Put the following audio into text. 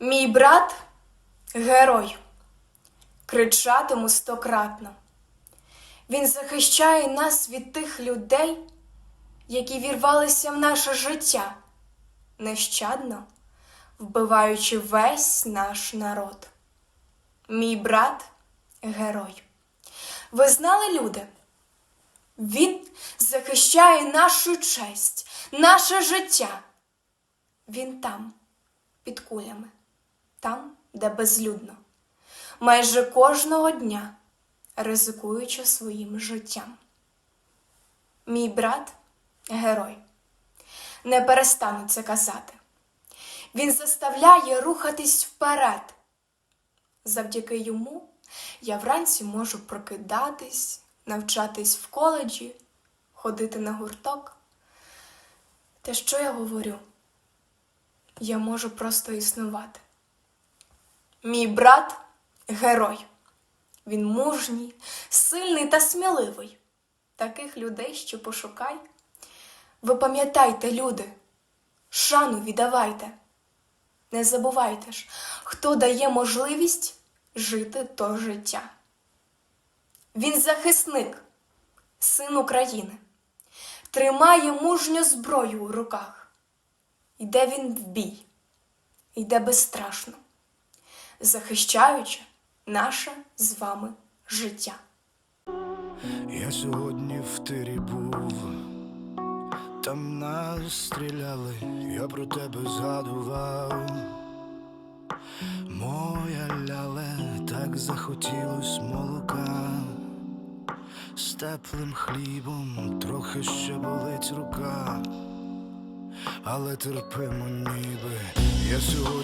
Мій брат герой, кричатиму стократно. Він захищає нас від тих людей, які вірвалися в наше життя, нещадно вбиваючи весь наш народ. Мій брат герой. Ви знали, люди? Він захищає нашу честь, наше життя. Він там, під кулями, там, де безлюдно, майже кожного дня ризикуючи своїм життям. Мій брат герой. Не перестану це казати. Він заставляє рухатись вперед. Завдяки йому я вранці можу прокидатись, навчатись в коледжі, ходити на гурток. Та що я говорю? Я можу просто існувати. Мій брат герой. Він мужній, сильний та сміливий. Таких людей, що пошукай. Ви пам'ятайте, люди, шану віддавайте. Не забувайте ж, хто дає можливість жити то життя. Він захисник, син України, тримає мужню зброю у руках. Йде він в бій, йде безстрашно, захищаючи наше з вами життя. Я сьогодні в тирі був, там нас стріляли, я про тебе згадував. Моя ляле, так захотілось молока, з теплим хлібом трохи ще болить рука, але терпимо ніби я сьогодні.